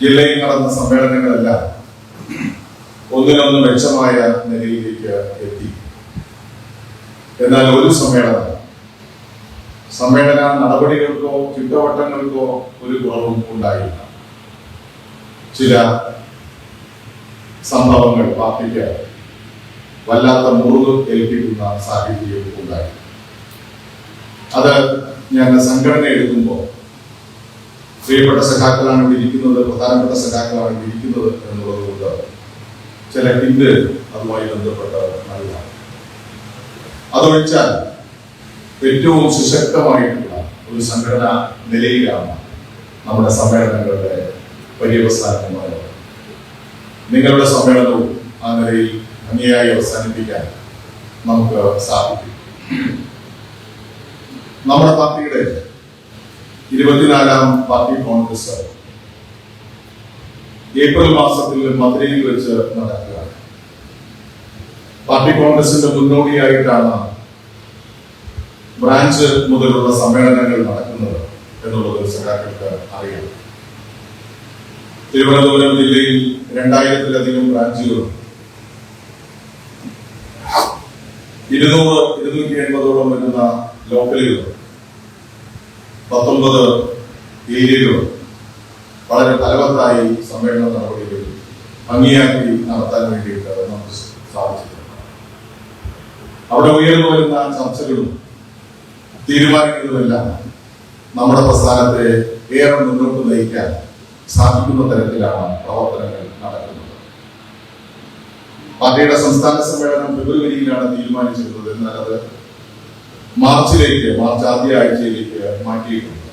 ജില്ലയിൽ നടന്ന സമ്മേളനങ്ങളെല്ലാം ഒന്നിനൊന്ന് മെച്ചമായ നിലയിലേക്ക് എത്തി. എന്നാൽ ഒരു സമ്മേളനം സമ്മേളന നടപടികൾക്കോ ചുറ്റവട്ടങ്ങൾക്കോ ഒരു കുറവും ഉണ്ടായില്ല. ചില സംഭവങ്ങൾ പാർട്ടിക്ക് വല്ലാത്ത മുറിവ് ഏൽപ്പിക്കുന്ന സാഹചര്യം ഉണ്ടായി. അത് ഞാൻ സംഘടന എടുക്കുമ്പോൾ പ്രിയപ്പെട്ട സഖാക്കളാണ് ഇവിടെ ഇരിക്കുന്നത് പ്രധാനപ്പെട്ട സഖാക്കളാണ് ഇവിടെ ഇരിക്കുന്നത് എന്നുള്ളത് കൊണ്ട് ചില ഹിന്ദ് അതുമായി ബന്ധപ്പെട്ട നല്ല അതൊഴിച്ചാൽ ഏറ്റവും സുശക്തമായിട്ടുള്ള ഒരു സംഘടനാ നിലയിലാണ് നമ്മുടെ സമ്മേളനങ്ങളുടെ പര്യവസാനമായത് നിങ്ങളുടെ സമ്മേളനവും ആ നിലയിൽ ഭംഗിയായി അവസാനിപ്പിക്കാൻ നമുക്ക് സാധിക്കും. നമ്മുടെ പാർട്ടിയുടെ ഇരുപത്തിനാലാം പാർട്ടി കോൺഗ്രസ് ഏപ്രിൽ മാസത്തിൽ മധുരയിൽ വെച്ച് നടക്കുകയാണ്. പാർട്ടി കോൺഗ്രസിന്റെ മുന്നോടിയായിട്ടാണ് ബ്രാഞ്ച് മുതലുള്ള സമ്മേളനങ്ങൾ നടക്കുന്നത് എന്നുള്ളത് സഖാക്കൾക്ക് അറിയാം. തിരുവനന്തപുരം ജില്ലയിൽ രണ്ടായിരത്തിലധികം ബ്രാഞ്ചുകളും ഇരുന്നൂറ് ഇരുന്നൂറ്റി എൺപതോളം വരുന്ന ലോക്കലുകൾ. പത്തൊമ്പത് തീയതികളും വളരെ ഫലവത്തായി സമ്മേളന നടപടികൾ ഭംഗിയാക്കി നടത്താൻ വേണ്ടിയിട്ട് നമുക്ക് സാധിച്ചിട്ടുണ്ട്. അവിടെ ഉയർന്നു വരുന്ന ചർച്ചകളും തീരുമാനങ്ങളുമെല്ലാം നമ്മുടെ പ്രസ്ഥാനത്തെ ഏറെ മുന്നോട്ട് നയിക്കാൻ സാധിക്കുന്ന തരത്തിലാണ് പ്രവർത്തനങ്ങൾ നടക്കുന്നത്. പാർട്ടിയുടെ സംസ്ഥാന സമ്മേളനം ഫെബ്രുവരിയിലാണ് തീരുമാനിച്ചിരുന്നത്. എന്നാൽ അത് മാർച്ചിലേക്ക് മാർച്ച് ആദ്യ ആഴ്ചയിലേക്ക് മാറ്റിയിട്ടുണ്ട്.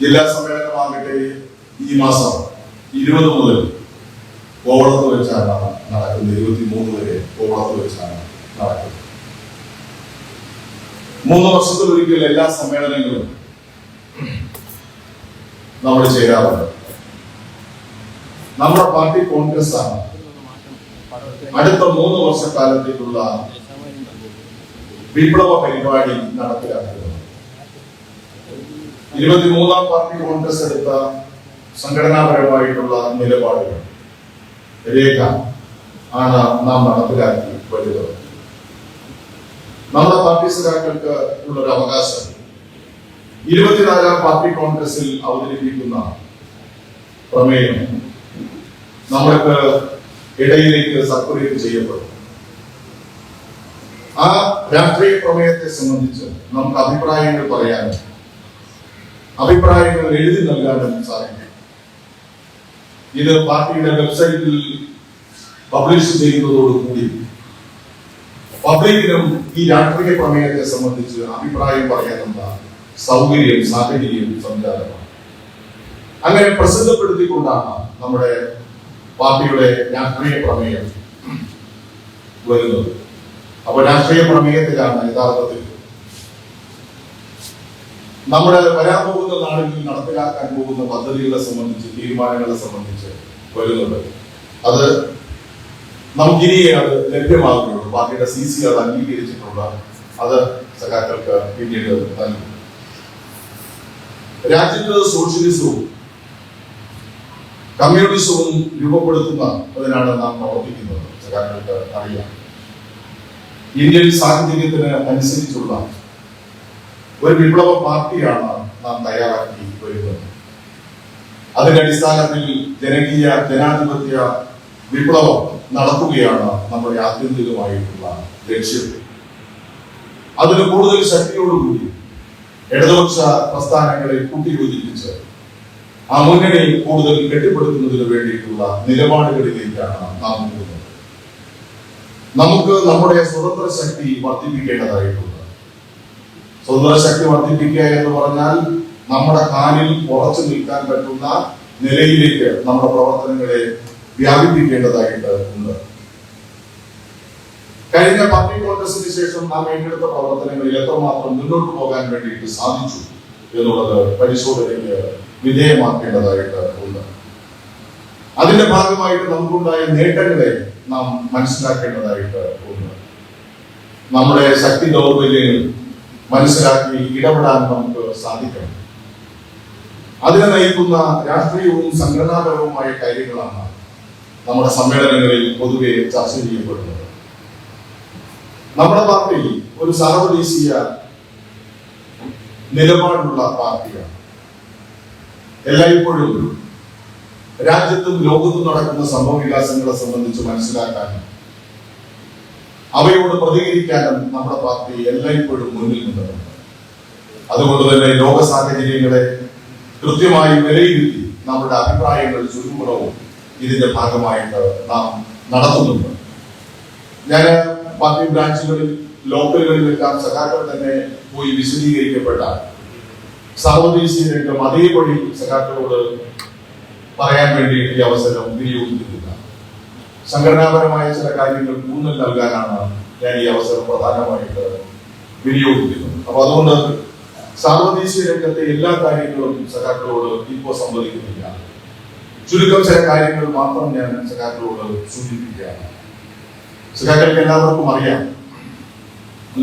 ജില്ലാ സമ്മേളനമാകട്ടെ ഈ മാസം ഇരുപത് മുതൽ കോവളത്ത് വെച്ചാണ് നടക്കുന്നത്. ഇരുപത്തി മൂന്ന് വരെ കോവളത്ത് വെച്ചാണ് നടക്കുന്നത്. മൂന്ന് വർഷത്തിലൊരിക്കൽ എല്ലാ സമ്മേളനങ്ങളും നമ്മൾ ചെയ്യാറുണ്ട് നമ്മുടെ പാർട്ടി കോൺഗ്രസ് ആണ് അടുത്ത മൂന്ന് വർഷക്കാലത്തേക്കുള്ള വിപ്ലവ പരിപാടി നടപ്പിലാക്കുന്നത്. ഇരുപത്തിമൂന്നാം പാർട്ടി കോൺഗ്രസ് എടുത്ത സംഘടനാപരമായിട്ടുള്ള നിലപാടുകൾ. രേഖ ആണ് നാം നടപ്പിലാക്കി വരുന്നത് നമ്മുടെ പാർട്ടി സഖാക്കൾക്ക് ഉള്ളൊരു അവകാശം. ഇരുപത്തിനാലാം പാർട്ടി കോൺഗ്രസിൽ അവതരിപ്പിക്കുന്ന പ്രമേയം നമ്മൾക്ക് ഇടയിലേക്ക് സർക്കുലേറ്റ് ചെയ്യപ്പെടും. ആ രാഷ്ട്രീയ പ്രമേയത്തെ സംബന്ധിച്ച് നമുക്ക് അഭിപ്രായങ്ങൾ പറയാനും അഭിപ്രായങ്ങൾ എഴുതി നൽകാനും സാധിക്കും. ഇത് പാർട്ടിയുടെ വെബ്സൈറ്റിൽ പബ്ലിഷ് ചെയ്യുന്നതോടുകൂടി പബ്ലിക്കിനും ഈ രാഷ്ട്രീയ പ്രമേയത്തെ സംബന്ധിച്ച് അഭിപ്രായം പറയാനുള്ള സൗകര്യം സാഹചര്യം സംജാതമാണ് അങ്ങനെ പ്രസിദ്ധപ്പെടുത്തിക്കൊണ്ടാണ് നമ്മുടെ പാർട്ടിയുടെ രാഷ്ട്രീയ പ്രമേയം വരുന്നത്. അപ്പൊ രാഷ്ട്രീയ പ്രമേയത്തിലാണ് യഥാർത്ഥത്തിൽ നമ്മുടെ വരാൻ പോകുന്ന നാടുകളിൽ നടപ്പിലാക്കാൻ പോകുന്ന പദ്ധതികളെ സംബന്ധിച്ച് തീരുമാനങ്ങളെ സംബന്ധിച്ച് വരുന്നുണ്ട്. അത് നമുക്കിനി അത് ലഭ്യമാകുന്നുള്ളൂ പാർട്ടിയുടെ സി സി അത് അംഗീകരിച്ചിട്ടുള്ള അത് സഖാക്കൾക്ക് പിന്നീട് നൽകും. രാജ്യത്ത് സോഷ്യലിസവും കമ്മ്യൂണിസവും രൂപപ്പെടുത്തുന്ന അതിനാണ് നാം പ്രവർത്തിക്കുന്നത്. സഖാക്കൾക്ക് അറിയാം. ഇന്ത്യൻ സാഹചര്യത്തിന് അനുസരിച്ചുള്ള ഒരു വിപ്ലവ പാർട്ടിയാണ് നാം തയ്യാറാക്കി വരുന്നത് അതിന്റെ അടിസ്ഥാനത്തിൽ ജനകീയ ജനാധിപത്യ വിപ്ലവം നടത്തുകയാണ് നമ്മുടെ ആത്യന്തികമായിട്ടുള്ള ലക്ഷ്യം. അതിന് കൂടുതൽ ശക്തിയോടുകൂടി ഇടതുപക്ഷ പ്രസ്ഥാനങ്ങളെ കൂട്ടിയോജിപ്പിച്ച് ആ മുന്നണി കൂടുതൽ കെട്ടിപ്പടുക്കുന്നതിന് വേണ്ടിയിട്ടുള്ള നിലപാടുകളിലേക്കാണ് നാം പോകുന്നത് നമുക്ക് നമ്മുടെ സ്വതന്ത്ര ശക്തി വർദ്ധിപ്പിക്കേണ്ടതായിട്ടുണ്ട്. സ്വതന്ത്ര ശക്തി വർദ്ധിപ്പിക്കുക എന്ന് പറഞ്ഞാൽ നമ്മുടെ കാലിൽ ഉറച്ചു നിൽക്കാൻ പറ്റുന്ന നിലയിലേക്ക് നമ്മുടെ പ്രവർത്തനങ്ങളെ വ്യാപിപ്പിക്കേണ്ടതായിട്ട് ഉണ്ട് കഴിഞ്ഞ പാർട്ടി കോൺഗ്രസിന് ശേഷം നാം ഏറ്റെടുത്ത പ്രവർത്തനങ്ങളിൽ എത്രമാത്രം മുന്നോട്ട് പോകാൻ വേണ്ടിയിട്ട് സാധിച്ചു എന്നുള്ളത് പരിശോധനയ്ക്ക് വിധേയമാക്കേണ്ടതായിട്ട് ഉണ്ട്. അതിന്റെ ഭാഗമായിട്ട് നമുക്കുണ്ടായ നേട്ടങ്ങളെ നാം മനസ്സിലാക്കേണ്ടതായിട്ട് ഉണ്ട്. നമ്മുടെ ശക്തി ദൗർബല്യങ്ങൾ മനസ്സിലാക്കി ഇടപെടാൻ നമുക്ക് സാധിക്കണം. അതിനെ നയിക്കുന്ന രാഷ്ട്രീയവും സംഘടനാപരവുമായ കാര്യങ്ങളാണ് നമ്മുടെ സമ്മേളനങ്ങളിൽ പൊതുവെ ചർച്ച ചെയ്യപ്പെടുന്നത്. നമ്മുടെ പാർട്ടി ഒരു സർവദേശീയ നിലപാടുള്ള പാർട്ടിയാണ്. എല്ലായ്പ്പോഴും രാജ്യത്തും ലോകത്തും നടക്കുന്ന സംഭവ വികാസങ്ങളെ സംബന്ധിച്ച് മനസ്സിലാക്കാനും അവയോട് പ്രതികരിക്കാനും നമ്മുടെ പാർട്ടി എല്ലായ്പ്പോഴും മുന്നിൽ നിന്നിട്ടുണ്ട് അതുകൊണ്ട് തന്നെ ലോക സാഹചര്യങ്ങളെ കൃത്യമായി വിലയിരുത്തി നമ്മുടെ അഭിപ്രായങ്ങൾ ചുരുക്കുറവും ഇതിന്റെ ഭാഗമായിട്ട് നാം നടത്തുന്നുണ്ട്. ഞാൻ പാർട്ടി ബ്രാഞ്ചുകളിൽ ലോക്കലുകളിലെല്ലാം സഖാക്കൾ തന്നെ പോയി വിശദീകരിക്കപ്പെട്ട സർവദേശീയ രംഗം അതേപടി സഖാക്കളോട് പറയാൻ വേണ്ടി ഈ അവസരം വിനിയോഗിക്കുന്നില്ല സംഘടനാപരമായ ചില കാര്യങ്ങൾ ഊന്നൽ നൽകാനാണ് ഞാൻ ഈ അവസരം പ്രധാനമായിട്ട് വിനിയോഗിക്കുന്നത്. അപ്പൊ അതുകൊണ്ട് സാർവദേശീയ രംഗത്തെ എല്ലാ കാര്യങ്ങളും സഖാക്കളോട് ഇപ്പോ സംവദിക്കുന്നില്ല. ചുരുക്കം ചില കാര്യങ്ങൾ മാത്രം ഞാൻ സഖാക്കളോട് സൂചിപ്പിക്കുകയാണ്. സഖാക്കൾക്ക് എല്ലാവർക്കും അറിയാം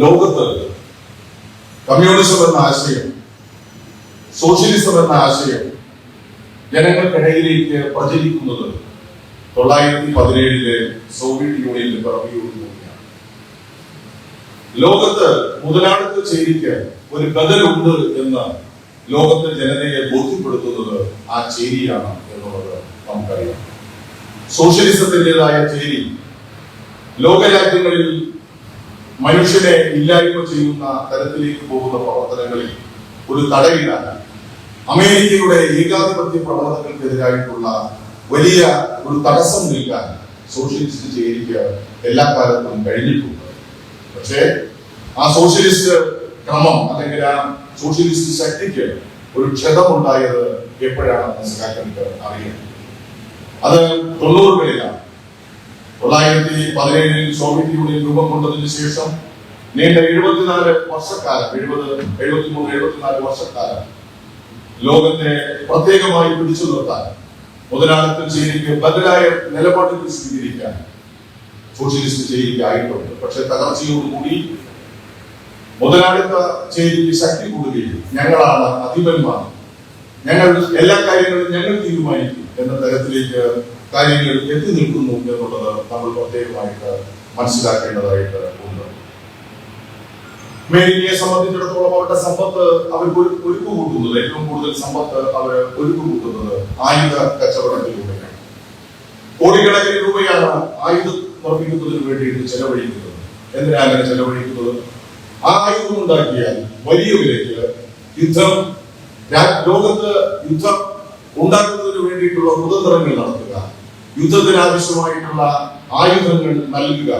ലോകത്ത് കമ്മ്യൂണിസം എന്ന ആശയം സോഷ്യലിസം എന്ന ആശയം ജനങ്ങൾക്കിടയിലേക്ക് പ്രചരിക്കുന്നത് തൊള്ളായിരത്തി പതിനേഴിലെ സോവിയറ്റ് യൂണിയനിൽ നോക്കിയാണ് ലോകത്ത് മുതലാളിത്ത ചേരിക്ക് ഒരു ബദലുണ്ട് എന്ന് ലോകത്തെ ജനതയെ ബോധ്യപ്പെടുത്തുന്നത് ആ ചേരിയാണ് എന്നുള്ളത് നമുക്കറിയാം. സോഷ്യലിസത്തിന്റെതായ ചേരി ലോകരാജ്യങ്ങളിൽ മനുഷ്യനെ ഇല്ലായ്മ ചെയ്യുന്ന തരത്തിലേക്ക് പോകുന്ന പ്രവർത്തനങ്ങളിൽ ഒരു തടയിടാൻ അമേരിക്കയുടെ ഏകാധിപത്യ പ്രവണതകൾക്കെതിരായിട്ടുള്ള വലിയ ഒരു തടസ്സം നിൽക്കാൻ സോഷ്യലിസ്റ്റ് ചേരിക്ക് എല്ലാ കാലത്തും കഴിഞ്ഞിട്ടുണ്ട്. പക്ഷേ ആ സോഷ്യലിസ്റ്റ് ക്രമം അല്ലെങ്കിൽ ആ സോഷ്യലിസ്റ്റ് ശക്തിക്ക് ഒരു ക്ഷതമുണ്ടായത് എപ്പോഴാണെന്ന് മനസ്സിലാക്കുന്നത് അറിയാം. അത് തൊണ്ണൂറുകളിലാണ്. തൊള്ളായിരത്തി പതിനേഴിൽ സോവിയറ്റ് യൂണിയൻ രൂപം കൊണ്ടതിന് ശേഷം നീണ്ട എഴുപത്തിനാല് വർഷക്കാലം എഴുപത് എഴുപത്തിമൂന്ന് എഴുപത്തിനാല് വർഷക്കാലം ലോകത്തെ പ്രത്യേകമായി പിടിച്ചു നിർത്താൻ മുതലാളിത്ത ചേരിക്ക് ബദലായ നിലപാടുകൾ സ്വീകരിക്കാൻ സോഷ്യലിസ്റ്റ് ചേരിക്ക് ആയിട്ടുണ്ട് പക്ഷെ തകർച്ചയോടുകൂടി മുതലാളിത്ത ചേരിക്ക് ശക്തി കൂടുകയും ഞങ്ങളാണ് അധിപന്മാർ. ഞങ്ങൾ എല്ലാ കാര്യങ്ങളും ഞങ്ങൾ തീരുമാനിക്കും എന്ന തരത്തിലേക്ക് കാര്യങ്ങൾ എത്തി നിൽക്കുന്നു എന്നുള്ളത് നമ്മൾ പ്രത്യേകമായിട്ട് മനസ്സിലാക്കേണ്ടതായിട്ട് അമേരിക്കയെ സംബന്ധിച്ചിടത്തോളം അവരുടെ സമ്പത്ത് അവർ ഒരുക്കു കൂട്ടുന്നത് ഏറ്റവും കൂടുതൽ സമ്പത്ത് അവർ ഒരുക്കു കൂട്ടുന്നത് ആയുധ കച്ചവടത്തിലൂടെയാണ്. കോടിക്കണക്കിന് രൂപയാണ് ആയുധം നിർമ്മിക്കുന്നതിന് വേണ്ടിയിട്ട് ചെലവഴിക്കുന്നത്. എന്തിനാ അങ്ങനെ ചെലവഴിക്കുന്നത്? ആ ആയുധം ഉണ്ടാക്കിയാൽ വലിയ വിലയ്ക്ക് യുദ്ധം ലോകത്ത് യുദ്ധം ഉണ്ടാക്കുന്നതിന് വേണ്ടിയിട്ടുള്ള കുതന്ത്രങ്ങൾ നടത്തുക യുദ്ധത്തിന് ആവശ്യമായിട്ടുള്ള ആയുധങ്ങൾ നൽകുക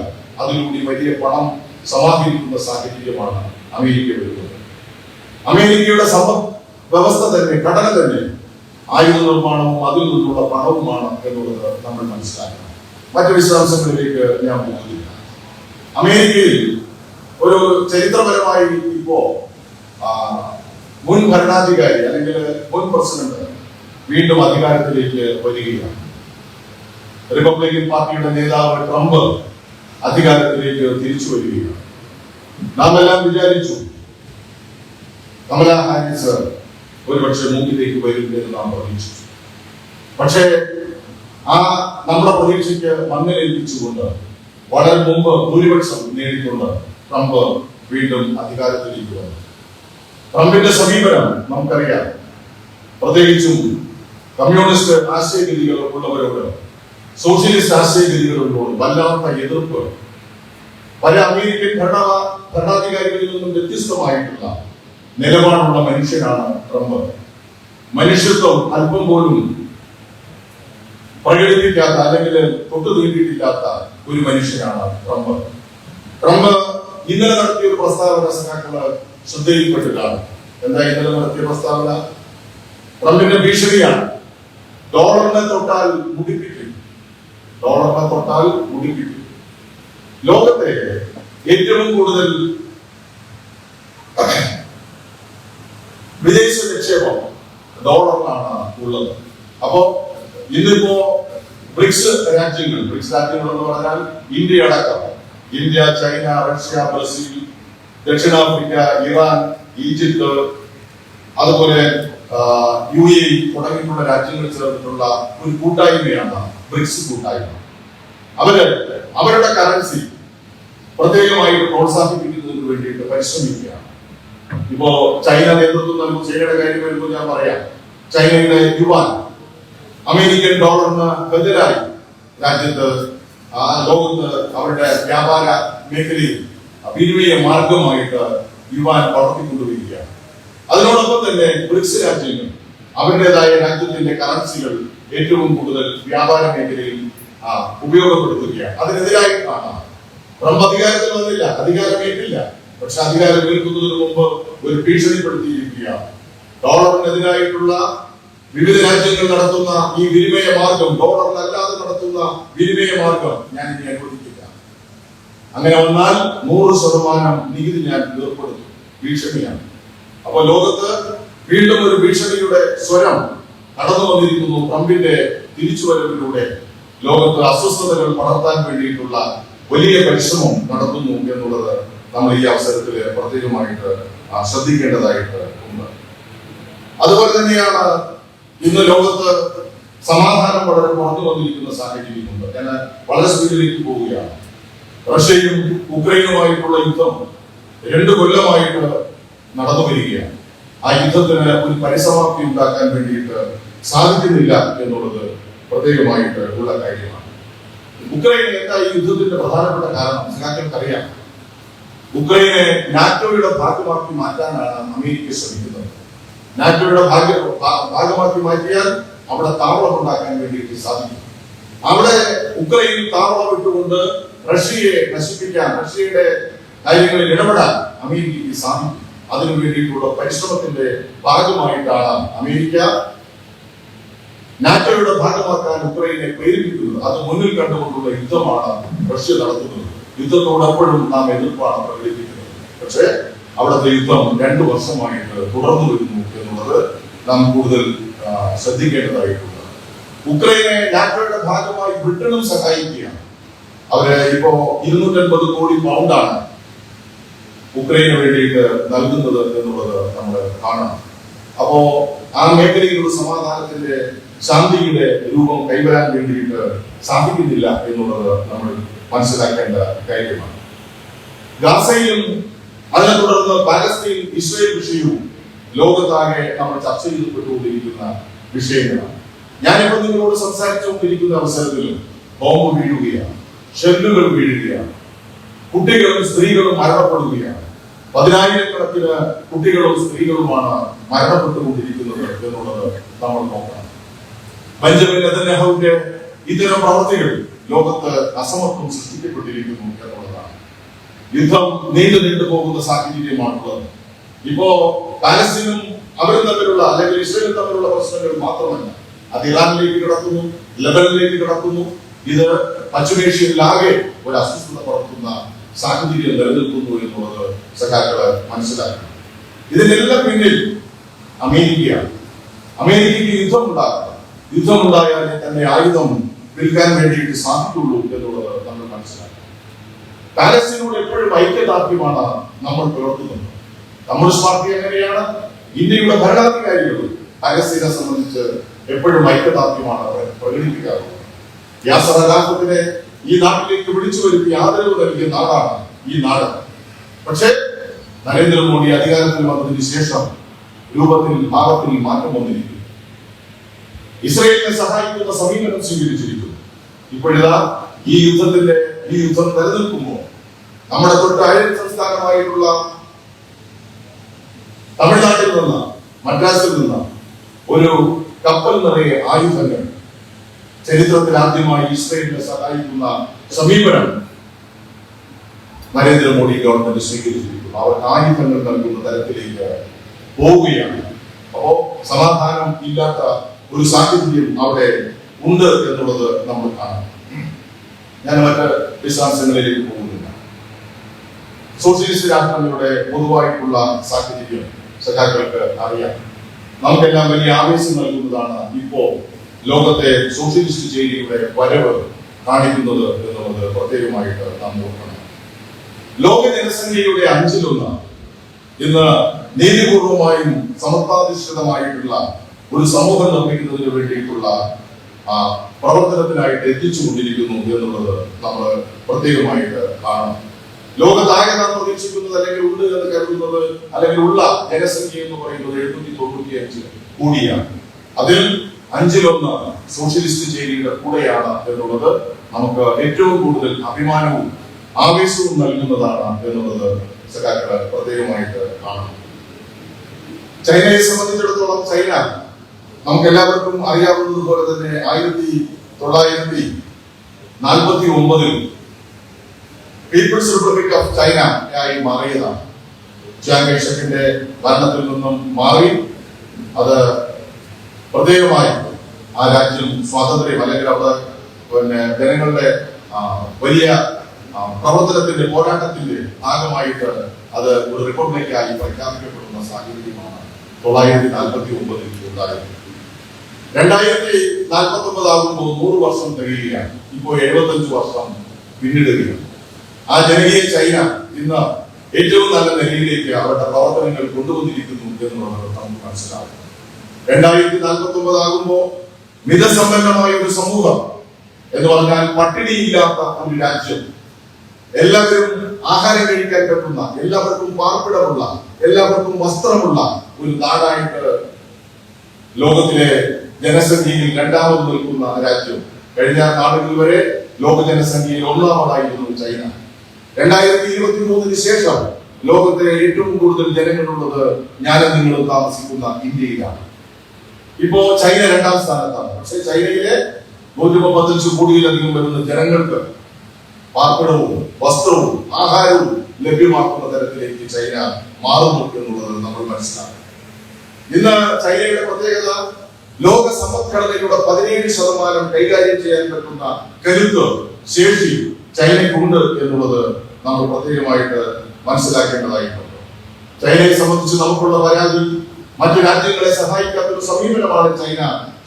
അതിലൂടെ വലിയ പണം സമാഹരിക്കുന്ന സാഹചര്യമാണ് അമേരിക്ക വരുന്നത് അമേരിക്കയുടെ സമ്പദ് വ്യവസ്ഥ തന്നെ ഘടന തന്നെ ആയുധ നിർമ്മാണവും അതിൽ നിന്നുള്ള പണവുമാണ് എന്നുള്ളത് നമ്മൾ മനസ്സിലാക്കണം. മറ്റു വിശദാംശങ്ങളിലേക്ക് ഞാൻ പോകുന്നില്ല. അമേരിക്കയിൽ ഒരു ചരിത്രപരമായി ഇപ്പോ മുൻ ഭരണാധികാരി അല്ലെങ്കിൽ മുൻ പ്രസിഡന്റ് വീണ്ടും അധികാരത്തിലേക്ക് വരികയാണ്. റിപ്പബ്ലിക്കൻ പാർട്ടിയുടെ നേതാവ് ട്രംപ് അധികാരത്തിലേക്ക് തിരിച്ചു വരികയാണ്. നാം എല്ലാം വിചാരിച്ചു കമല ഹാരിസ് ഒരുപക്ഷെ മുമ്പിലേക്ക് വരും എന്ന് നാം പ്രതീക്ഷിച്ചു. പക്ഷേ ആ നമ്മുടെ പ്രതീക്ഷയ്ക്ക് മണ്ണിലേൽപ്പിച്ചുകൊണ്ട് വളരെ മുമ്പ് ഭൂരിപക്ഷം നേടിക്കൊണ്ട് ട്രംപ് വീണ്ടും അധികാരത്തിലേക്ക് വന്നു. ട്രംപിന്റെ സമീപനം നമുക്കറിയാം. പ്രത്യേകിച്ചും കമ്മ്യൂണിസ്റ്റ് ആശയഗതികൾ ഉള്ളവരോട് സോഷ്യലിസ്റ്റ് ആശയഗതികളോട് വല്ലാത്ത എതിർപ്പ്. പല അമേരിക്കൻ ഭരണ ഭരണാധികാരികളിൽ നിന്നും വ്യത്യസ്തമായിട്ടുള്ള നിലപാടുള്ള മനുഷ്യനാണ് ട്രംപ്. മനുഷ്യത്വം അല്പം പോലും പ്രകടിപ്പിക്കാത്ത അല്ലെങ്കിൽ തൊട്ടു നീട്ടിയിട്ടില്ലാത്ത ഒരു മനുഷ്യനാണ് ട്രംപ്. ട്രംപ് ഇന്നലെ നടത്തിയ ഒരു പ്രസ്താവന സഖാക്കൾ ശ്രദ്ധയിൽപ്പെട്ടിട്ടാണ്. എന്താ ഇന്നലെ നടത്തിയ പ്രസ്താവന? ട്രംപിന്റെ ഭീഷണിയാണ്. ഡോളറിനെ തൊട്ടാൽ മുടിപ്പിക്കും ഡോളറിനെ തൊട്ടാൽ മുടിപ്പിക്കും ലോകത്തെ ഏറ്റവും കൂടുതൽ വിദേശ നിക്ഷേപം ഡോളറിലാണ് ഉള്ളത്. അപ്പോ ഇന്നിപ്പോ ബ്രിക്സ് രാജ്യങ്ങൾ ബ്രിക്സ് രാജ്യങ്ങൾ എന്ന് പറഞ്ഞാൽ ഇന്ത്യ അടക്കം. ഇന്ത്യ ചൈന റഷ്യ ബ്രസീൽ ദക്ഷിണാഫ്രിക്ക ഇറാൻ ഈജിപ്ത് അതുപോലെ യു എ തുടങ്ങിയിട്ടുള്ള രാജ്യങ്ങൾ ചേർന്നിട്ടുള്ള ഒരു കൂട്ടായ്മയാണ് ബ്രിക്സ് കൂട്ടായ്മ അവർ അവരുടെ കറൻസി പ്രത്യേകമായി പ്രോത്സാഹിപ്പിക്കുന്നതിന് വേണ്ടിയിട്ട് പരിശ്രമിക്കുകയാണ്. ഇപ്പോ ചൈന നേതൃത്വം നൽകും ചൈനയുടെ കാര്യം വരുമ്പോൾ ഞാൻ പറയാം. ചൈനയുടെ യുവാൻ അമേരിക്കൻ ഡോളറിന് ബദലായി. രാജ്യത്ത് ലോകത്ത് അവരുടെ വ്യാപാര മേഖലയിൽ വിനിമയ മാർഗമായിട്ട് യുവാൻ വളർത്തിക്കൊണ്ടുവരികയാണ്. അതിനോടൊപ്പം തന്നെ ബ്രിക്സ് രാജ്യങ്ങൾ അവരുടേതായ രാജ്യത്തിന്റെ കറൻസികൾ ഏറ്റവും കൂടുതൽ വ്യാപാര മേഖലയിൽ ഉപയോഗപ്പെടുത്തുകയാണ്. അതിനെതിരായിട്ടാണ് ട്രംപ് അധികാരത്തിൽ വന്നില്ല അധികാരം ഏറ്റില്ല. പക്ഷെ അധികാരം ഏൽക്കുന്നതിന് മുമ്പ് ഒരു ഭീഷണിപ്പെടുത്തിയിരിക്കുകയാണ്. ഡോളറിനെതിരായിട്ടുള്ള വിവിധ രാജ്യങ്ങൾ നടത്തുന്ന ഈ വിനിമയ മാർഗം ഡോളറിനല്ലാതെ നടത്തുന്ന വിനിമയ മാർഗം ഞാൻ ഇനി അനുവദിക്കില്ല. അങ്ങനെ വന്നാൽ നൂറ് ശതമാനം നികുതി ഞാൻ ഏർപ്പെടുത്തും ഭീഷണിയാണ്. അപ്പൊ ലോകത്ത് വീണ്ടും ഒരു ഭീഷണിയുടെ സ്വരം കടന്നു വന്നിരിക്കുന്നു ട്രംപിന്റെ തിരിച്ചുവരവിലൂടെ. ലോകത്ത് അസ്വസ്ഥതകൾ പടർത്താൻ വേണ്ടിയിട്ടുള്ള വലിയ പരിശ്രമം നടത്തുന്നു എന്നുള്ളത് നമ്മൾ ഈ അവസരത്തിൽ പ്രത്യേകമായിട്ട് ശ്രദ്ധിക്കേണ്ടതായിട്ട് ഉണ്ട്. അതുപോലെ തന്നെയാണ് ഇന്ന് ലോകത്ത് സമാധാനം വളരെ കുറഞ്ഞു വന്നിരിക്കുന്ന സാഹചര്യമുണ്ട്. ഞാൻ വളരെ സ്പീഡിലേക്ക് പോവുകയാണ്. റഷ്യയും ഉക്രൈനുമായിട്ടുള്ള യുദ്ധം രണ്ടു കൊല്ലമായിട്ട് നടന്നു വരികയാണ് ആ യുദ്ധത്തിന് ഒരു പരിസമാപ്തി ഉണ്ടാക്കാൻ വേണ്ടിയിട്ട് സാധിക്കുന്നില്ല എന്നുള്ളത് പ്രത്യേകമായിട്ട് ഉള്ള കാര്യമാണ്. ഉക്രൈൻ എന്താ ഈ യുദ്ധത്തിന്റെ പ്രധാനപ്പെട്ട കാരണം? അറിയാം ഉക്രൈനെ നാറ്റോയുടെ ഭാഗമാക്കി മാറ്റാനാണ് അമേരിക്ക ശ്രമിക്കുന്നത്. നാറ്റോയുടെ ഭാഗ്യ ഭാ- ഭാഗമാക്കി മാറ്റിയാൽ അവിടെ താവളം ഉണ്ടാക്കാൻ വേണ്ടിയിട്ട് സാധിക്കും. അവിടെ ഉക്രൈൻ താവളം ഇട്ടുകൊണ്ട് റഷ്യയെ നശിപ്പിക്കാൻ റഷ്യയുടെ കാര്യങ്ങളിൽ ഇടപെടാൻ അമേരിക്കയ്ക്ക് സാധിക്കും. അതിനു വേണ്ടിയിട്ടുള്ള പരിശ്രമത്തിന്റെ ഭാഗമായിട്ടാണ് അമേരിക്ക നാറ്റോയുടെ ഭാഗമാക്കാൻ ഉക്രൈനെ പ്രേരിപ്പിക്കുന്നത്. അത് മുന്നിൽ കണ്ടുകൊണ്ടുള്ള യുദ്ധമാണ് റഷ്യ നടത്തുന്നത്. യുദ്ധത്തോട് എപ്പോഴും നാം എതിർപ്പാണ് പ്രകടിപ്പിക്കുന്നത്. പക്ഷേ അവിടുത്തെ യുദ്ധം രണ്ടു വർഷമായിട്ട് തുടർന്നു വരുന്നു എന്നുള്ളത് നാം കൂടുതൽ ശ്രദ്ധിക്കേണ്ടതായിട്ടുണ്ട്. ഉക്രൈനെ നാറ്റോയുടെ ഭാഗമായി ബ്രിട്ടനും സഹായിക്കുകയാണ്. അവർ ഇപ്പോ ഇരുന്നൂറ്റൻപത് കോടി പൗണ്ടാണ് ഉക്രൈന് വേണ്ടിയിട്ട് നൽകുന്നത് എന്നുള്ളത് നമ്മൾ കാണണം. അപ്പോ ആ മേഖലയിലുള്ള സമാധാനത്തിന്റെ ശാന്തിയുടെ രൂപം കൈവരാൻ വേണ്ടിയിട്ട് സാധിക്കുന്നില്ല എന്നുള്ളത് നമ്മൾ മനസ്സിലാക്കേണ്ട കാര്യമാണ്. ഗാസയിലും അതിനെ തുടർന്ന് പാലസ്തീൻ ഇസ്രയേൽ വിഷയവും ലോകത്താകെ നമ്മൾ ചർച്ച ചെയ്യപ്പെട്ടുകൊണ്ടിരിക്കുന്ന വിഷയങ്ങളാണ്. ഞാനിപ്പോൾ നിങ്ങളോട് സംസാരിച്ചുകൊണ്ടിരിക്കുന്ന അവസരത്തിൽ ബോംബ് വീഴുകയാണ് ഷെല്ലുകൾ വീഴുകയാണ് കുട്ടികളും സ്ത്രീകളും മരണപ്പെടുകയാണ്. പതിനായിരക്കണക്കിന് കുട്ടികളും സ്ത്രീകളുമാണ് മരണപ്പെട്ടുകൊണ്ടിരിക്കുന്നത് എന്നുള്ളത് നമ്മൾ നോക്കണം. ബെഞ്ചമിൻ നെതന്യാഹുവിന്റെ ഇത്തരം പ്രവൃത്തികൾ ലോകത്ത് അസമത്വം സൃഷ്ടിക്കപ്പെട്ടിരിക്കുന്നു എന്നുള്ളതാണ്. യുദ്ധം നീണ്ടു നീണ്ടു പോകുന്ന സാഹചര്യമാണുള്ളത്. ഇപ്പോ പാലസ്തീനും അവരും തമ്മിലുള്ള അല്ലെങ്കിൽ ഇസ്രയേലും തമ്മിലുള്ള പ്രശ്നങ്ങൾ മാത്രമല്ല. അത് ഇറാനിലേക്ക് കിടക്കുന്നു ലബനിലേക്ക് കിടക്കുന്നു. ഇത് പശ്ചിമേഷ്യയിലാകെ ഒരു അസ്വസ്ഥത പടർത്തുന്ന സാഹചര്യം നിലനിൽക്കുന്നു എന്നുള്ളത് സഖാക്കൾ മനസ്സിലാക്കണം. ഇതിനെല്ലാം പിന്നിൽ അമേരിക്കയാണ്. അമേരിക്കയ്ക്ക് യുദ്ധം യുദ്ധമുണ്ടായാലേ തന്നെ ആയുധം വിൽക്കാൻ വേണ്ടിയിട്ട് സാധിക്കുള്ളൂ എന്നുള്ളത് നമ്മൾ മനസ്സിലാക്കണം. പാലസ്തീനോട് എപ്പോഴും ഐക്യദാർഢ്യമാണ് നമ്മൾ പുലർത്തുന്നത്. കമ്മ്യൂണിസ്റ്റ് പാർട്ടി എങ്ങനെയാണ്? ഇന്ത്യയുടെ ഭരണാധികാരികൾ പാലസ്തീനെ സംബന്ധിച്ച് എപ്പോഴും ഐക്യദാർഢ്യമാണ് പ്രകടിപ്പിക്കാറുള്ളത്. യാസർ അറാഫത്തിനെ ഈ നാട്ടിലേക്ക് വിളിച്ചു വരുത്തി ആദരവ് നൽകിയ നാടാണ് ഈ നാട്. പക്ഷേ നരേന്ദ്രമോദി അധികാരത്തിൽ വന്നതിന് ശേഷം രൂപത്തിൽ ഭാവത്തിൽ മാറ്റം വന്നിരിക്കുന്നു. ഇസ്രയേലിനെ സഹായിക്കുന്ന സമീപനം സ്വീകരിച്ചിരിക്കുന്നു. ഇപ്പോഴിതാ ഈ യുദ്ധത്തിന്റെ ഈ യുദ്ധം നിലനിൽക്കുമ്പോൾ നമ്മുടെ തൊട്ട് അയൽ സംസ്ഥാനമായിട്ടുള്ള തമിഴ്നാട്ടിൽ നിന്ന് മദ്രാസിൽ നിന്ന് ഒരു കപ്പൽ നിറയെ ആയുധങ്ങൾ ചരിത്രത്തിൽ ആദ്യമായി ഇസ്രയേലിനെ സഹായിക്കുന്ന സമീപനം നരേന്ദ്രമോദി ഗവൺമെന്റ് സ്വീകരിച്ചിരിക്കുന്നു. അവർ ആയുധങ്ങൾ നൽകുന്ന തരത്തിലേക്ക് പോവുകയാണ്. അപ്പോ സമാധാനം ഇല്ലാത്ത ഒരു സാഹചര്യം അവിടെ ഉണ്ട് എന്നുള്ളത് നമ്മൾ കാണാം. ഞാൻ മറ്റ് വിശദാംശങ്ങളിലേക്ക് പോകുന്നില്ല. സോഷ്യലിസ്റ്റ് രാഷ്ട്രങ്ങളുടെ പൊതുവായിട്ടുള്ള സാഹചര്യം സഖാക്കൾക്ക് അറിയാം. നമുക്കെല്ലാം വലിയ ആവേശം നൽകുന്നതാണ് ഇപ്പോ ലോകത്തെ സോഷ്യലിസ്റ്റ് ചേരിയുടെ വരവ് കാണിക്കുന്നത് എന്നുള്ളത് പ്രത്യേകമായിട്ട് നാം നോക്കണം ലോക ജനസംഖ്യയുടെ അഞ്ചിലൊന്ന് ഇന്ന് നീതിപൂർവമായും സമത്വാധിഷ്ഠിതമായിട്ടുള്ള ഒരു സമൂഹം നിർമ്മിക്കുന്നതിന് വേണ്ടിയിട്ടുള്ള ആ, പ്രവർത്തനത്തിനായിട്ട് എത്തിച്ചുകൊണ്ടിരിക്കുന്നു എന്നുള്ളത് നമ്മൾ പ്രത്യേകമായിട്ട് കാണണം. ലോകത്താകെ നാം പ്രതീക്ഷിക്കുന്നത് അല്ലെങ്കിൽ ഉണ്ട് എന്ന് കരുതുന്നത് അല്ലെങ്കിൽ ഉള്ള ജനസംഖ്യ എന്ന് പറയുന്നത് എഴുന്നൂറ്റി തൊണ്ണൂറ്റി അഞ്ച് കൂടിയാണ്. അതിൽ അഞ്ചിലൊന്ന് സോഷ്യലിസ്റ്റ് ചേരിയുടെ കൂടെയാണ് എന്നുള്ളത് നമുക്ക് ഏറ്റവും കൂടുതൽ അഭിമാനവും ആവേശവും നൽകുന്നതാണ് എന്നുള്ളത് സഖാക്കൾ പ്രത്യേകമായിട്ട് കാണണം ചൈനയെ സംബന്ധിച്ചിടത്തോളം ചൈന നമുക്ക് എല്ലാവർക്കും അറിയാവുന്നതുപോലെ തന്നെ ആയിരത്തി തൊള്ളായിരത്തി നാൽപ്പത്തി ഒമ്പതിൽ പീപ്പിൾസ് റിപ്പബ്ലിക് ഓഫ് ചൈന ആയി മാറിയതാണ്. ചിയാങ് ഭരണത്തിൽ നിന്നും മാറി അത് പ്രത്യേകമായി ആ രാജ്യം സ്വാതന്ത്ര്യം അല്ലെങ്കിൽ അവിടെ പിന്നെ ജനങ്ങളുടെ വലിയ പ്രവർത്തനത്തിന്റെ പോരാട്ടത്തിന്റെ ഭാഗമായിട്ട് അത് ഒരു റിപ്പബ്ലിക്കായി പ്രഖ്യാപിക്കപ്പെടുന്ന സാഹചര്യമാണ് തൊള്ളായിരത്തി നാൽപ്പത്തി ഒമ്പതിൽ ഉണ്ടായത്. രണ്ടായിരത്തി നാൽപ്പത്തി ഒമ്പത് ആകുമ്പോൾ നൂറ് വർഷം തികയുകയാണ്. ഇപ്പോൾ എഴുപത്തഞ്ച് വർഷം പിന്നിടുകയാണ് ആ ജനകീയ ചൈന ഇന്ന് ഏറ്റവും നല്ല നിലയിലേക്ക് അവരുടെ പ്രവർത്തനങ്ങൾ കൊണ്ടുവന്നിരിക്കുന്നു എന്നുള്ളത് നമുക്ക് മനസ്സിലാവും രണ്ടായിരത്തി നാൽപ്പത്തി ഒമ്പത് ആകുമ്പോ മിതസമ്പന്നമായ ഒരു സമൂഹം എന്ന് പറഞ്ഞാൽ പട്ടിണിയില്ലാത്ത ഒരു രാജ്യം. എല്ലാവരും ആഹാരം കഴിക്കാൻ പറ്റുന്ന എല്ലാവർക്കും പാർപ്പിടമുള്ള എല്ലാവർക്കും വസ്ത്രമുള്ള ഒരു നാടായിട്ട് ലോകത്തിലെ ജനസംഖ്യയിൽ രണ്ടാമത് നിൽക്കുന്ന രാജ്യം. കഴിഞ്ഞ നാളുകൾ വരെ ലോക ജനസംഖ്യയിൽ ഒന്നാമതായിരുന്നു ചൈന. രണ്ടായിരത്തി ഇരുപത്തി മൂന്നിന് ശേഷം ലോകത്തിലെ ഏറ്റവും കൂടുതൽ ജനങ്ങളുള്ളത് ഞാനും നിങ്ങളും താമസിക്കുന്ന ഇന്ത്യയിലാണ്. ഇപ്പോ ചൈന രണ്ടാം സ്ഥാനത്താണ്. പക്ഷെ ചൈനയിലെ നൂറ്റി മുപ്പത്തഞ്ച് കോടിയിലധികം വരുന്ന ജനങ്ങൾക്ക് പാർപ്പിടവും വസ്ത്രവും ആഹാരവും ലഭ്യമാക്കുന്ന തരത്തിലേക്ക് ചൈന മാറുന്നു എന്നുള്ളത് നമ്മൾ മനസ്സിലാക്കണം. ഇന്ന് ചൈനയുടെ പ്രത്യേകത ലോക സമ്പദ്ഘടനയുടെ പതിനേഴ് ശതമാനം കൈകാര്യം ചെയ്യാൻ പറ്റുന്ന കരുത്ത് ശേഷി ചൈനയ്ക്കുണ്ട് എന്നുള്ളത് നമ്മൾ പ്രത്യേകമായിട്ട് മനസ്സിലാക്കേണ്ടതായിട്ടുണ്ട്. ചൈനയെ സംബന്ധിച്ച് നമുക്കുള്ള പരാതി മറ്റു രാജ്യങ്ങളെ സഹായിക്കാത്ത ഒരു സമീപനമാണ് ചൈന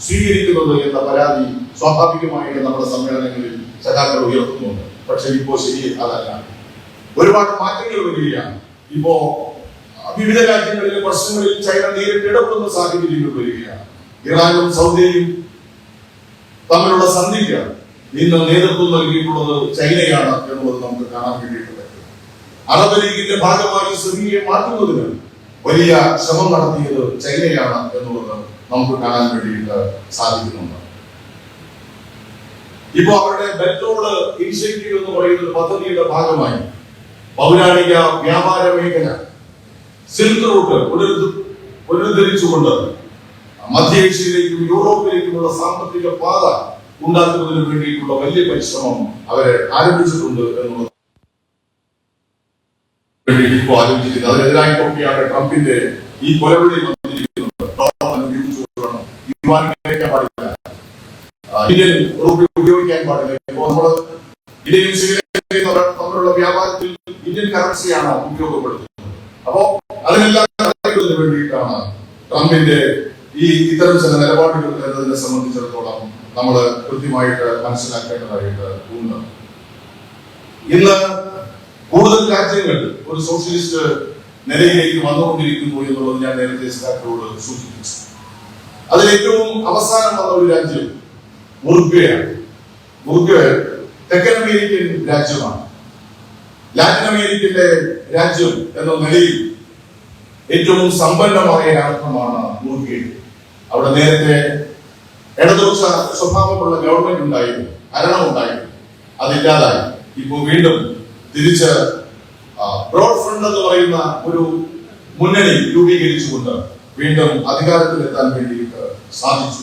സ്വീകരിക്കുന്നത് എന്ന പരാതി സ്വാഭാവികമായിട്ട് നമ്മുടെ സമ്മേളനങ്ങളിൽ സഖാക്കൾ ഉയർത്തുന്നുണ്ട്. പക്ഷെ ഇപ്പോ ശരി അതല്ല. ഒരുപാട് മാറ്റങ്ങൾ വരികയാണ്. ഇപ്പോ വിവിധ രാജ്യങ്ങളിലെ പ്രശ്നങ്ങളിൽ ചൈന നേരിട്ട് ഇടപെടുന്ന സാഹചര്യങ്ങൾ വരികയാണ്. ഇറാനും സൗദിയും തമ്മിലുള്ള സന്ധിക്ക് ഇന്ന് നേതൃത്വം നൽകിയിട്ടുള്ളത് ചൈനയാണ് എന്നുള്ളത് നമുക്ക് കാണാൻ വേണ്ടിയിട്ട് പറ്റും. അറബ് ലീഗിന്റെ ഭാഗമായി സിറിയയെ മാറ്റുന്നതിന് വലിയ ശ്രമം നടത്തിയത് ചൈനയാണ് എന്നുള്ളത് നമുക്ക് കാണാൻ വേണ്ടിയിട്ട് സാധിക്കുന്നുണ്ട്. ഇപ്പൊ അവരുടെ ബെൽറ്റോട് ഇനിഷ്യേറ്റീവ് എന്ന് പറയുന്ന പദ്ധതിയുടെ ഭാഗമായി പൗരാണിക വ്യാപാര മേഖല സിൽക്ക് റൂട്ട് പുനരുദ്ധരിച്ചുകൊണ്ട് മധ്യേഷ്യയിലേക്കും യൂറോപ്പിലേക്കുമുള്ള സാമ്പത്തിക പാത ഉണ്ടാക്കുന്നതിന് വേണ്ടിയിട്ടുള്ള വലിയ പരിശ്രമം അവരെ ആരംഭിച്ചിട്ടുണ്ട് എന്നുള്ളത് ഇപ്പോൾ ആലോചിക്കുന്നത് അതിനെതിരായിട്ടൊക്കെയാണ് ട്രംപിന്റെ ഈ കൊലവിളി വന്നിരിക്കുന്നത്. പാടില്ല. ഇന്ത്യൻ റുപ്പി ഉപയോഗിക്കാൻ പാടില്ല. ഇപ്പോൾ ശ്രീലങ്കയും തമ്മിൽ- തമ്മിലുള്ള വ്യാപാരത്തിൽ ഇന്ത്യൻ കറൻസിയാണ് ഉപയോഗപ്പെടുത്തുന്നത്. അപ്പോ അതിനെല്ലാം തടയുന്നതിന് വേണ്ടിയിട്ടാണ് ട്രംപിന്റെ ഈ ഇത്തരം ചില നിലപാടുകൾ എന്നതിനെ സംബന്ധിച്ചിടത്തോളം നമ്മൾ കൃത്യമായിട്ട് മനസ്സിലാക്കേണ്ടതായിട്ട് ഉണ്ട്. ഇന്ന് കൂടുതൽ രാജ്യങ്ങൾ ഒരു സോഷ്യലിസ്റ്റ് നിലയിലേക്ക് വന്നുകൊണ്ടിരിക്കുന്നു എന്നുള്ളത് ഞാൻ നേരത്തെ സ്റ്റാറ്റോട് സൂചിപ്പിച്ചു. അതിൽ ഏറ്റവും അവസാനം വന്ന ഒരു രാജ്യം ഉറുഗ്വയാണ്. ഉറുഗ്വ തെക്കൻ അമേരിക്കൻ രാജ്യമാണ്. ലാറ്റിൻ അമേരിക്കന്റെ രാജ്യം എന്ന നിലയിൽ ഏറ്റവും സമ്പന്നമായ രാഷ്ട്രമാണ് ഉറുഗ്വ. അവിടെ നേരത്തെ ഇടതുപക്ഷ സ്വഭാവമുള്ള ഗവൺമെന്റ് ഉണ്ടായിരുന്നു ഭരണമുണ്ടായിരുന്നു. അതില്ലാതായി. ഇപ്പോൾ വീണ്ടും തിരിച്ച് ബ്രോഡ് ഫ്രണ്ട് എന്ന് പറയുന്ന ഒരു മുന്നണി രൂപീകരിച്ചുകൊണ്ട് വീണ്ടും അധികാരത്തിലെത്താൻ വേണ്ടിയിട്ട് സാധിച്ചു.